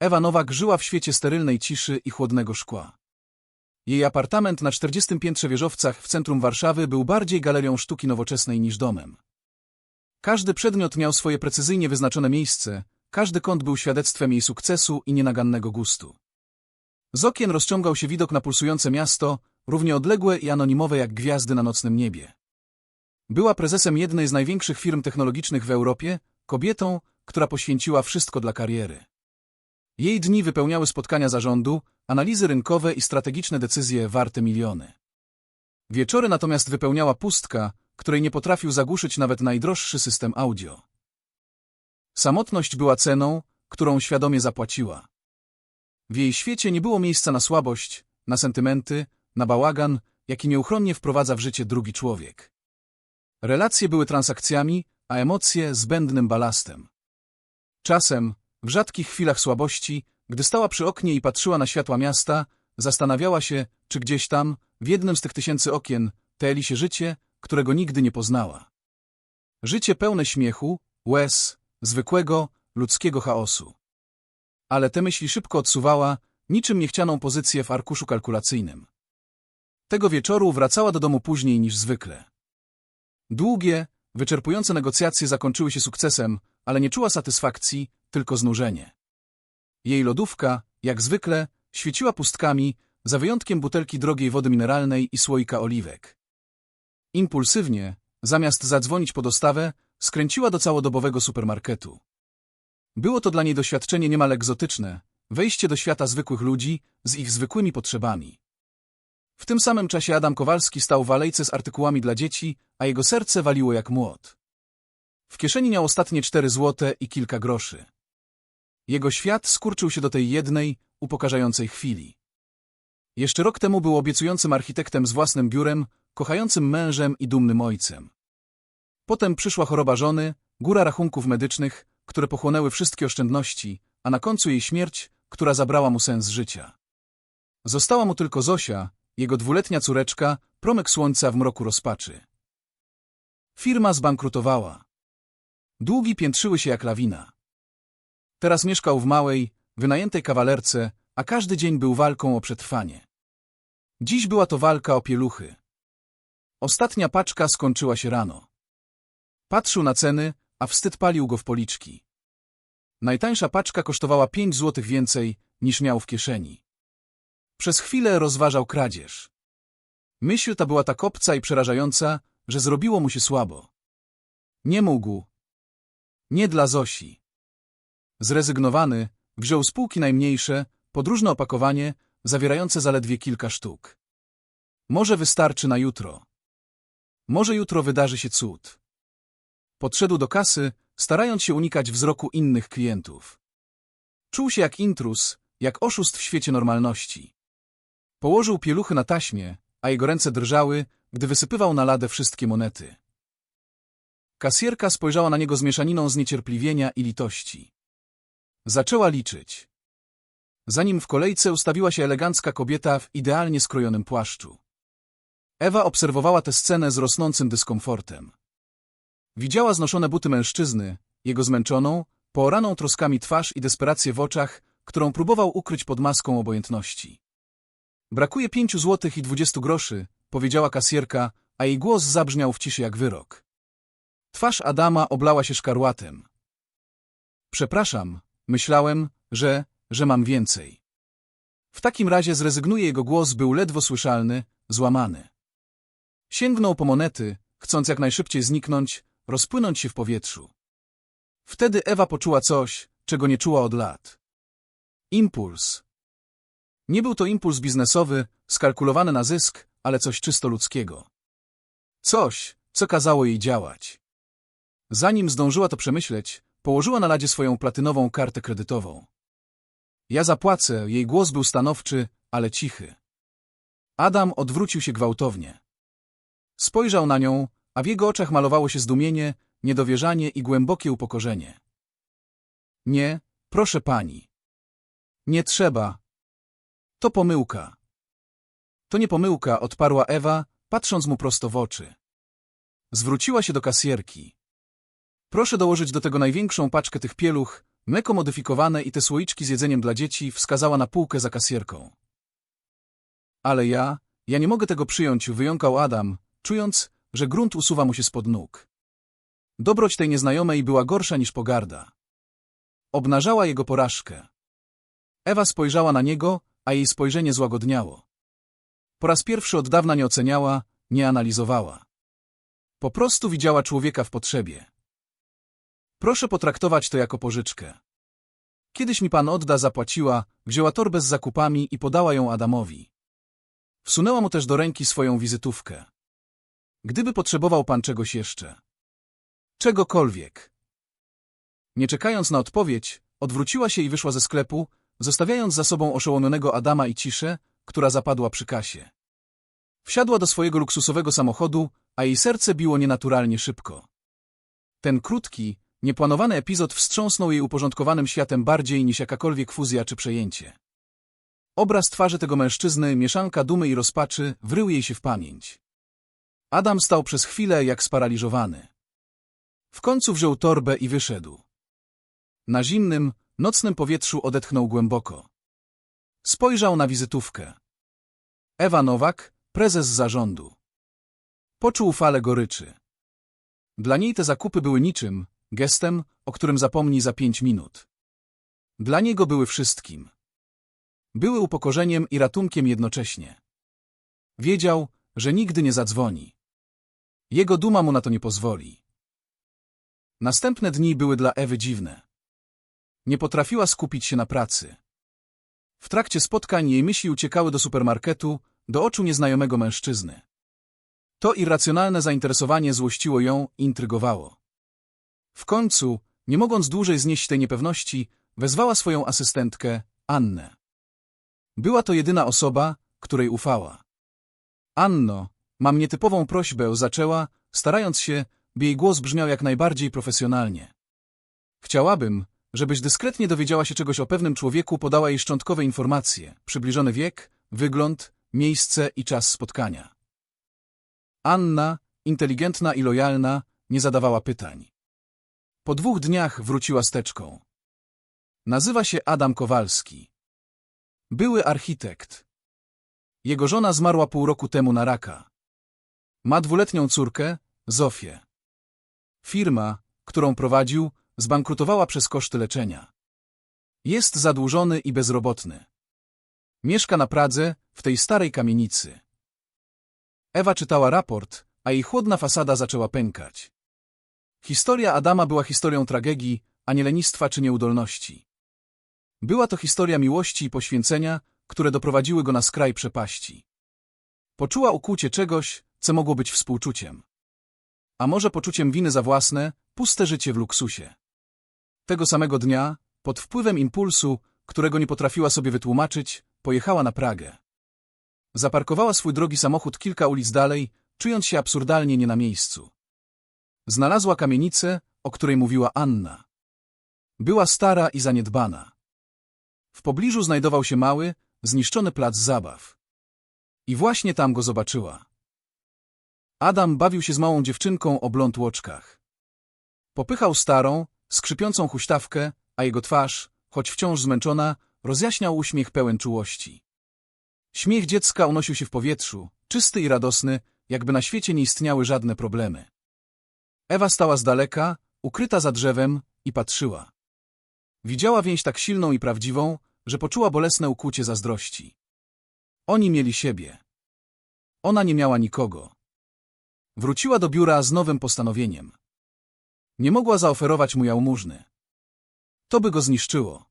Ewa Nowak żyła w świecie sterylnej ciszy i chłodnego szkła. Jej apartament na 40 piętrze wieżowcach w centrum Warszawy był bardziej galerią sztuki nowoczesnej niż domem. Każdy przedmiot miał swoje precyzyjnie wyznaczone miejsce, każdy kąt był świadectwem jej sukcesu i nienagannego gustu. Z okien rozciągał się widok na pulsujące miasto, równie odległe i anonimowe jak gwiazdy na nocnym niebie. Była prezesem jednej z największych firm technologicznych w Europie, kobietą, która poświęciła wszystko dla kariery. Jej dni wypełniały spotkania zarządu, analizy rynkowe i strategiczne decyzje warte miliony. Wieczory natomiast wypełniała pustka, której nie potrafił zagłuszyć nawet najdroższy system audio. Samotność była ceną, którą świadomie zapłaciła. W jej świecie nie było miejsca na słabość, na sentymenty, na bałagan, jaki nieuchronnie wprowadza w życie drugi człowiek. Relacje były transakcjami, a emocje zbędnym balastem. Czasem, w rzadkich chwilach słabości, gdy stała przy oknie i patrzyła na światła miasta, zastanawiała się, czy gdzieś tam, w jednym z tych tysięcy okien, teli się życie, którego nigdy nie poznała. Życie pełne śmiechu, łez, zwykłego, ludzkiego chaosu. Ale te myśli szybko odsuwała, niczym niechcianą pozycję w arkuszu kalkulacyjnym. Tego wieczoru wracała do domu później niż zwykle. Długie, wyczerpujące negocjacje zakończyły się sukcesem, ale nie czuła satysfakcji, tylko znużenie. Jej lodówka, jak zwykle, świeciła pustkami, za wyjątkiem butelki drogiej wody mineralnej i słoika oliwek. Impulsywnie, zamiast zadzwonić po dostawę, skręciła do całodobowego supermarketu. Było to dla niej doświadczenie niemal egzotyczne, wejście do świata zwykłych ludzi z ich zwykłymi potrzebami. W tym samym czasie Adam Kowalski stał w alejce z artykułami dla dzieci, a jego serce waliło jak młot. W kieszeni miał ostatnie cztery złote i kilka groszy. Jego świat skurczył się do tej jednej, upokarzającej chwili. Jeszcze rok temu był obiecującym architektem z własnym biurem, kochającym mężem i dumnym ojcem. Potem przyszła choroba żony, góra rachunków medycznych, które pochłonęły wszystkie oszczędności, a na końcu jej śmierć, która zabrała mu sens życia. Została mu tylko Zosia, jego dwuletnia córeczka, promyk słońca w mroku rozpaczy. Firma zbankrutowała. Długi piętrzyły się jak lawina. Teraz mieszkał w małej, wynajętej kawalerce, a każdy dzień był walką o przetrwanie. Dziś była to walka o pieluchy. Ostatnia paczka skończyła się rano. Patrzył na ceny, a wstyd palił go w policzki. Najtańsza paczka kosztowała pięć złotych więcej, niż miał w kieszeni. Przez chwilę rozważał kradzież. Myśl ta była tak obca i przerażająca, że zrobiło mu się słabo. Nie mógł. Nie dla Zosi. Zrezygnowany, wziął z półki najmniejsze, podróżne opakowanie, zawierające zaledwie kilka sztuk. Może wystarczy na jutro. Może jutro wydarzy się cud. Podszedł do kasy, starając się unikać wzroku innych klientów. Czuł się jak intrus, jak oszust w świecie normalności. Położył pieluchy na taśmie, a jego ręce drżały, gdy wysypywał na ladę wszystkie monety. Kasjerka spojrzała na niego z mieszaniną zniecierpliwienia i litości. Zaczęła liczyć. Zanim w kolejce ustawiła się elegancka kobieta w idealnie skrojonym płaszczu. Ewa obserwowała tę scenę z rosnącym dyskomfortem. Widziała znoszone buty mężczyzny, jego zmęczoną, pooraną troskami twarz i desperację w oczach, którą próbował ukryć pod maską obojętności. Brakuje pięciu złotych i dwudziestu groszy, powiedziała kasjerka, a jej głos zabrzmiał w ciszy jak wyrok. Twarz Adama oblała się szkarłatem. Przepraszam, myślałem, że, że mam więcej. W takim razie zrezygnuję jego głos był ledwo słyszalny, złamany. Sięgnął po monety, chcąc jak najszybciej zniknąć, rozpłynąć się w powietrzu. Wtedy Ewa poczuła coś, czego nie czuła od lat. Impuls. Nie był to impuls biznesowy, skalkulowany na zysk, ale coś czysto ludzkiego. Coś, co kazało jej działać. Zanim zdążyła to przemyśleć, położyła na ladzie swoją platynową kartę kredytową. Ja zapłacę, jej głos był stanowczy, ale cichy. Adam odwrócił się gwałtownie. Spojrzał na nią, a w jego oczach malowało się zdumienie, niedowierzanie i głębokie upokorzenie. Nie, proszę pani. Nie trzeba. To pomyłka. To nie pomyłka, odparła Ewa, patrząc mu prosto w oczy. Zwróciła się do kasjerki. Proszę dołożyć do tego największą paczkę tych pieluch, Mleko modyfikowane i te słoiczki z jedzeniem dla dzieci wskazała na półkę za kasjerką. Ale ja, ja nie mogę tego przyjąć, wyjąkał Adam, czując, że grunt usuwa mu się spod nóg. Dobroć tej nieznajomej była gorsza niż pogarda. Obnażała jego porażkę. Ewa spojrzała na niego, a jej spojrzenie złagodniało. Po raz pierwszy od dawna nie oceniała, nie analizowała. Po prostu widziała człowieka w potrzebie. Proszę potraktować to jako pożyczkę. Kiedyś mi pan odda zapłaciła, wzięła torbę z zakupami i podała ją Adamowi. Wsunęła mu też do ręki swoją wizytówkę. Gdyby potrzebował pan czegoś jeszcze. Czegokolwiek. Nie czekając na odpowiedź, odwróciła się i wyszła ze sklepu, zostawiając za sobą oszołomionego Adama i ciszę, która zapadła przy kasie. Wsiadła do swojego luksusowego samochodu, a jej serce biło nienaturalnie szybko. Ten krótki, nieplanowany epizod wstrząsnął jej uporządkowanym światem bardziej niż jakakolwiek fuzja czy przejęcie. Obraz twarzy tego mężczyzny, mieszanka dumy i rozpaczy, wrył jej się w pamięć. Adam stał przez chwilę jak sparaliżowany. W końcu wziął torbę i wyszedł. Na zimnym, nocnym powietrzu odetchnął głęboko. Spojrzał na wizytówkę. Ewa Nowak, prezes zarządu. Poczuł falę goryczy. Dla niej te zakupy były niczym, gestem, o którym zapomni za pięć minut. Dla niego były wszystkim. Były upokorzeniem i ratunkiem jednocześnie. Wiedział, że nigdy nie zadzwoni. Jego duma mu na to nie pozwoli. Następne dni były dla Ewy dziwne. Nie potrafiła skupić się na pracy. W trakcie spotkań jej myśli uciekały do supermarketu, do oczu nieznajomego mężczyzny. To irracjonalne zainteresowanie złościło ją, intrygowało. W końcu, nie mogąc dłużej znieść tej niepewności, wezwała swoją asystentkę, Annę. Była to jedyna osoba, której ufała. Anno, mam nietypową prośbę, zaczęła, starając się, by jej głos brzmiał jak najbardziej profesjonalnie. Chciałabym, żebyś dyskretnie dowiedziała się czegoś o pewnym człowieku, podała jej szczątkowe informacje, przybliżony wiek, wygląd, miejsce i czas spotkania. Anna, inteligentna i lojalna, nie zadawała pytań. Po dwóch dniach wróciła steczką. Nazywa się Adam Kowalski. Były architekt. Jego żona zmarła pół roku temu na raka. Ma dwuletnią córkę, Zofię. Firma, którą prowadził, zbankrutowała przez koszty leczenia. Jest zadłużony i bezrobotny. Mieszka na Pradze, w tej starej kamienicy. Ewa czytała raport, a jej chłodna fasada zaczęła pękać. Historia Adama była historią tragedii, a nie lenistwa czy nieudolności. Była to historia miłości i poświęcenia, które doprowadziły go na skraj przepaści. Poczuła ukłucie czegoś, co mogło być współczuciem. A może poczuciem winy za własne, puste życie w luksusie. Tego samego dnia, pod wpływem impulsu, którego nie potrafiła sobie wytłumaczyć, pojechała na Pragę. Zaparkowała swój drogi samochód kilka ulic dalej, czując się absurdalnie nie na miejscu. Znalazła kamienicę, o której mówiła Anna. Była stara i zaniedbana. W pobliżu znajdował się mały, zniszczony plac zabaw. I właśnie tam go zobaczyła. Adam bawił się z małą dziewczynką o blond łoczkach. Popychał starą, skrzypiącą huśtawkę, a jego twarz, choć wciąż zmęczona, rozjaśniał uśmiech pełen czułości. Śmiech dziecka unosił się w powietrzu, czysty i radosny, jakby na świecie nie istniały żadne problemy. Ewa stała z daleka, ukryta za drzewem i patrzyła. Widziała więź tak silną i prawdziwą, że poczuła bolesne ukłucie zazdrości. Oni mieli siebie. Ona nie miała nikogo. Wróciła do biura z nowym postanowieniem. Nie mogła zaoferować mu jałmużny. To by go zniszczyło.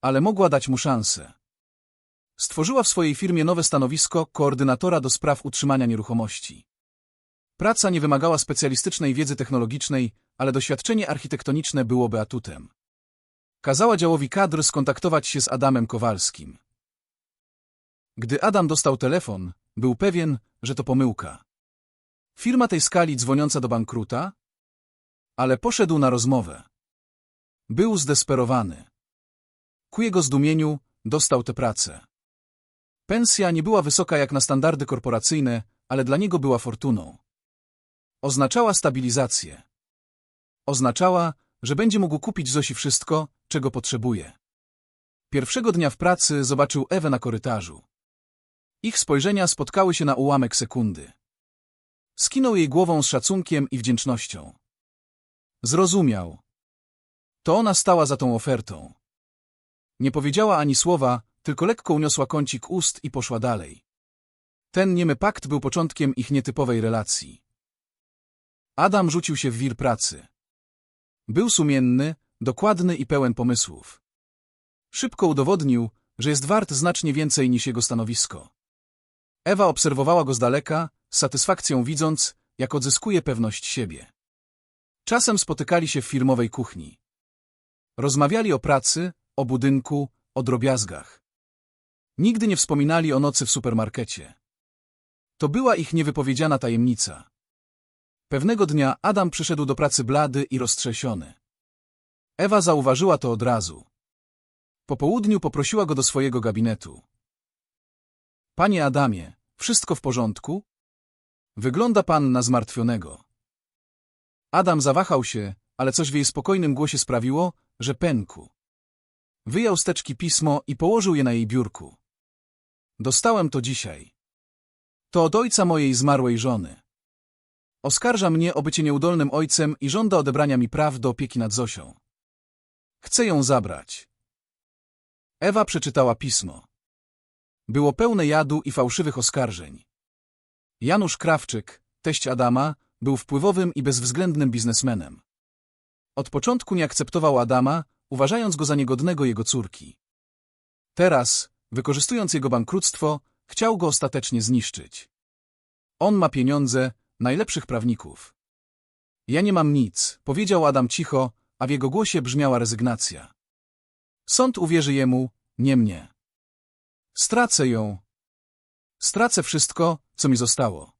Ale mogła dać mu szansę. Stworzyła w swojej firmie nowe stanowisko koordynatora do spraw utrzymania nieruchomości. Praca nie wymagała specjalistycznej wiedzy technologicznej, ale doświadczenie architektoniczne byłoby atutem. Kazała działowi kadr skontaktować się z Adamem Kowalskim. Gdy Adam dostał telefon, był pewien, że to pomyłka. Firma tej skali dzwoniąca do bankruta? Ale poszedł na rozmowę. Był zdesperowany. Ku jego zdumieniu dostał tę pracę. Pensja nie była wysoka jak na standardy korporacyjne, ale dla niego była fortuną. Oznaczała stabilizację. Oznaczała, że będzie mógł kupić Zosi wszystko, czego potrzebuje. Pierwszego dnia w pracy zobaczył Ewę na korytarzu. Ich spojrzenia spotkały się na ułamek sekundy. Skinął jej głową z szacunkiem i wdzięcznością. Zrozumiał. To ona stała za tą ofertą. Nie powiedziała ani słowa, tylko lekko uniosła kącik ust i poszła dalej. Ten niemy pakt był początkiem ich nietypowej relacji. Adam rzucił się w wir pracy. Był sumienny, dokładny i pełen pomysłów. Szybko udowodnił, że jest wart znacznie więcej niż jego stanowisko. Ewa obserwowała go z daleka, z satysfakcją widząc, jak odzyskuje pewność siebie. Czasem spotykali się w firmowej kuchni. Rozmawiali o pracy, o budynku, o drobiazgach. Nigdy nie wspominali o nocy w supermarkecie. To była ich niewypowiedziana tajemnica. Pewnego dnia Adam przyszedł do pracy blady i roztrzesiony. Ewa zauważyła to od razu. Po południu poprosiła go do swojego gabinetu. Panie Adamie, wszystko w porządku? Wygląda pan na zmartwionego. Adam zawahał się, ale coś w jej spokojnym głosie sprawiło, że pękł. Wyjął z teczki pismo i położył je na jej biurku. Dostałem to dzisiaj. To od ojca mojej zmarłej żony. Oskarża mnie o bycie nieudolnym ojcem i żąda odebrania mi praw do opieki nad Zosią. Chcę ją zabrać. Ewa przeczytała pismo. Było pełne jadu i fałszywych oskarżeń. Janusz Krawczyk, teść Adama, był wpływowym i bezwzględnym biznesmenem. Od początku nie akceptował Adama, uważając go za niegodnego jego córki. Teraz, wykorzystując jego bankructwo, chciał go ostatecznie zniszczyć. On ma pieniądze, najlepszych prawników. Ja nie mam nic, powiedział Adam cicho, a w jego głosie brzmiała rezygnacja. Sąd uwierzy jemu, nie mnie. Stracę ją. Stracę wszystko, co mi zostało.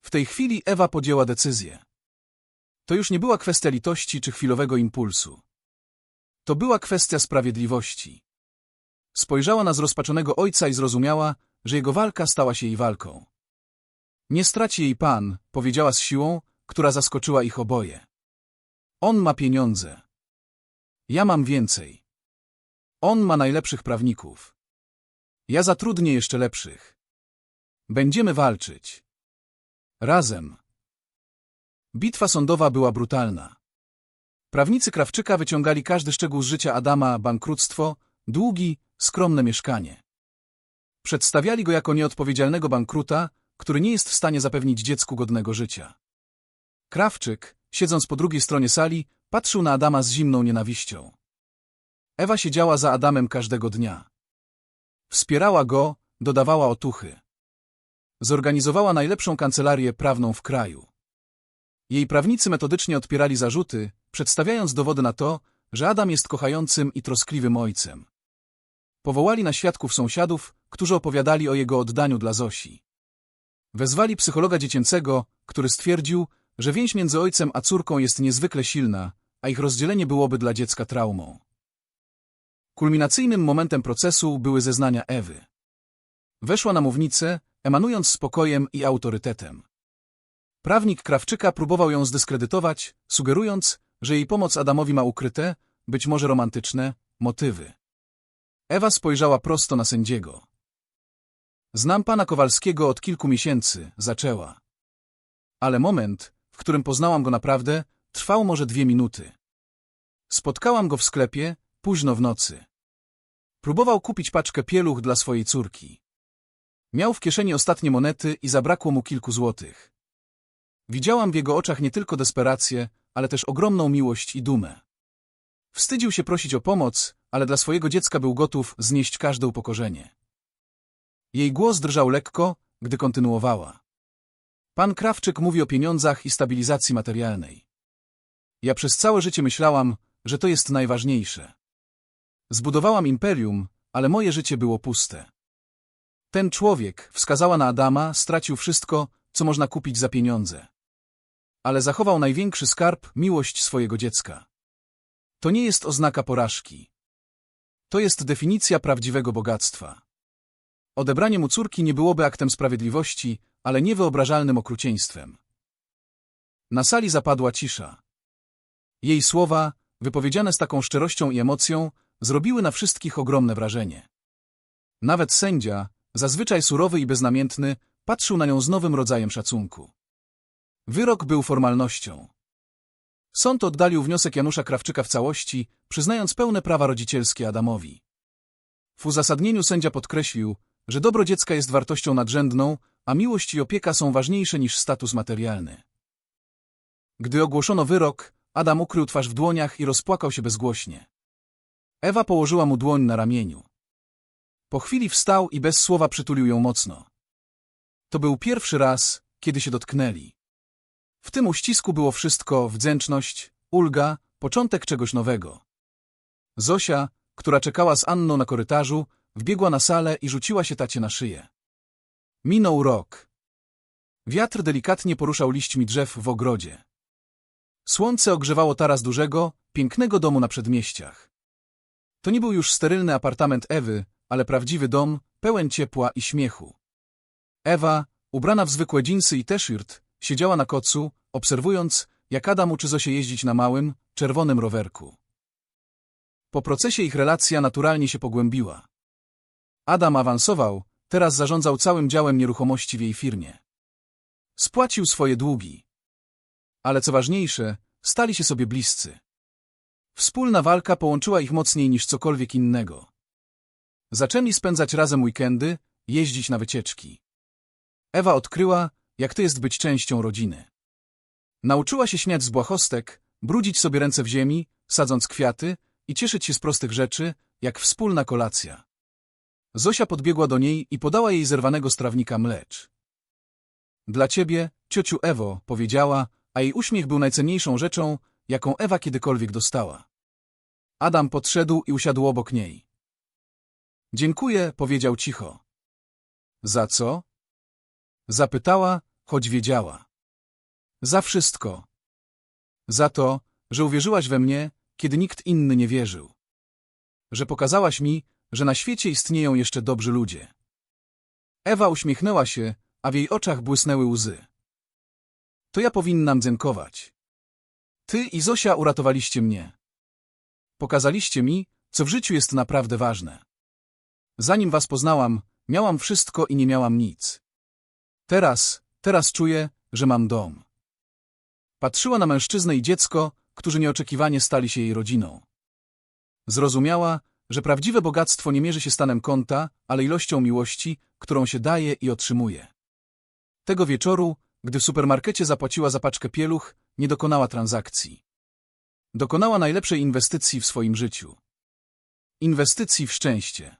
W tej chwili Ewa podjęła decyzję. To już nie była kwestia litości czy chwilowego impulsu. To była kwestia sprawiedliwości. Spojrzała na zrozpaczonego ojca i zrozumiała, że jego walka stała się jej walką. Nie straci jej pan, powiedziała z siłą, która zaskoczyła ich oboje. On ma pieniądze. Ja mam więcej. On ma najlepszych prawników. Ja zatrudnię jeszcze lepszych. Będziemy walczyć. Razem. Bitwa sądowa była brutalna. Prawnicy Krawczyka wyciągali każdy szczegół z życia Adama, bankructwo, długi, skromne mieszkanie. Przedstawiali go jako nieodpowiedzialnego bankruta, który nie jest w stanie zapewnić dziecku godnego życia. Krawczyk, siedząc po drugiej stronie sali, patrzył na Adama z zimną nienawiścią. Ewa siedziała za Adamem każdego dnia. Wspierała go, dodawała otuchy. Zorganizowała najlepszą kancelarię prawną w kraju. Jej prawnicy metodycznie odpierali zarzuty, przedstawiając dowody na to, że Adam jest kochającym i troskliwym ojcem. Powołali na świadków sąsiadów, którzy opowiadali o jego oddaniu dla Zosi. Wezwali psychologa dziecięcego, który stwierdził, że więź między ojcem a córką jest niezwykle silna, a ich rozdzielenie byłoby dla dziecka traumą. Kulminacyjnym momentem procesu były zeznania Ewy. Weszła na mównicę, emanując spokojem i autorytetem. Prawnik Krawczyka próbował ją zdyskredytować, sugerując, że jej pomoc Adamowi ma ukryte, być może romantyczne, motywy. Ewa spojrzała prosto na sędziego. Znam pana Kowalskiego od kilku miesięcy, zaczęła. Ale moment, w którym poznałam go naprawdę, trwał może dwie minuty. Spotkałam go w sklepie, późno w nocy. Próbował kupić paczkę pieluch dla swojej córki. Miał w kieszeni ostatnie monety i zabrakło mu kilku złotych. Widziałam w jego oczach nie tylko desperację, ale też ogromną miłość i dumę. Wstydził się prosić o pomoc, ale dla swojego dziecka był gotów znieść każde upokorzenie. Jej głos drżał lekko, gdy kontynuowała. Pan Krawczyk mówi o pieniądzach i stabilizacji materialnej. Ja przez całe życie myślałam, że to jest najważniejsze. Zbudowałam imperium, ale moje życie było puste. Ten człowiek, wskazała na Adama, stracił wszystko, co można kupić za pieniądze. Ale zachował największy skarb, miłość swojego dziecka. To nie jest oznaka porażki. To jest definicja prawdziwego bogactwa. Odebranie mu córki nie byłoby aktem sprawiedliwości, ale niewyobrażalnym okrucieństwem. Na sali zapadła cisza. Jej słowa, wypowiedziane z taką szczerością i emocją, zrobiły na wszystkich ogromne wrażenie. Nawet sędzia, zazwyczaj surowy i beznamiętny, patrzył na nią z nowym rodzajem szacunku. Wyrok był formalnością. Sąd oddalił wniosek Janusza Krawczyka w całości, przyznając pełne prawa rodzicielskie Adamowi. W uzasadnieniu sędzia podkreślił, że dobro dziecka jest wartością nadrzędną, a miłość i opieka są ważniejsze niż status materialny. Gdy ogłoszono wyrok, Adam ukrył twarz w dłoniach i rozpłakał się bezgłośnie. Ewa położyła mu dłoń na ramieniu. Po chwili wstał i bez słowa przytulił ją mocno. To był pierwszy raz, kiedy się dotknęli. W tym uścisku było wszystko, wdzięczność, ulga, początek czegoś nowego. Zosia, która czekała z Anną na korytarzu, wbiegła na salę i rzuciła się tacie na szyję. Minął rok. Wiatr delikatnie poruszał liśćmi drzew w ogrodzie. Słońce ogrzewało taras dużego, pięknego domu na przedmieściach. To nie był już sterylny apartament Ewy, ale prawdziwy dom, pełen ciepła i śmiechu. Ewa, ubrana w zwykłe dżinsy i t-shirt, siedziała na kocu, obserwując, jak Adam uczy Zosię jeździć na małym, czerwonym rowerku. Po procesie ich relacja naturalnie się pogłębiła. Adam awansował, teraz zarządzał całym działem nieruchomości w jej firmie. Spłacił swoje długi. Ale co ważniejsze, stali się sobie bliscy. Wspólna walka połączyła ich mocniej niż cokolwiek innego. Zaczęli spędzać razem weekendy, jeździć na wycieczki. Ewa odkryła, jak to jest być częścią rodziny. Nauczyła się śmiać z błahostek, brudzić sobie ręce w ziemi, sadząc kwiaty i cieszyć się z prostych rzeczy, jak wspólna kolacja. Zosia podbiegła do niej i podała jej zerwanego strawnika mlecz. Dla ciebie, ciociu Ewo, powiedziała, a jej uśmiech był najcenniejszą rzeczą, jaką Ewa kiedykolwiek dostała. Adam podszedł i usiadł obok niej. Dziękuję, powiedział cicho. Za co? Zapytała, choć wiedziała. Za wszystko. Za to, że uwierzyłaś we mnie, kiedy nikt inny nie wierzył. Że pokazałaś mi, że na świecie istnieją jeszcze dobrzy ludzie. Ewa uśmiechnęła się, a w jej oczach błysnęły łzy. To ja powinnam dziękować. Ty i Zosia uratowaliście mnie. Pokazaliście mi, co w życiu jest naprawdę ważne. Zanim was poznałam, miałam wszystko i nie miałam nic. Teraz, teraz czuję, że mam dom. Patrzyła na mężczyznę i dziecko, którzy nieoczekiwanie stali się jej rodziną. Zrozumiała, że prawdziwe bogactwo nie mierzy się stanem konta, ale ilością miłości, którą się daje i otrzymuje. Tego wieczoru, gdy w supermarkecie zapłaciła za paczkę pieluch, nie dokonała transakcji. Dokonała najlepszej inwestycji w swoim życiu. Inwestycji w szczęście.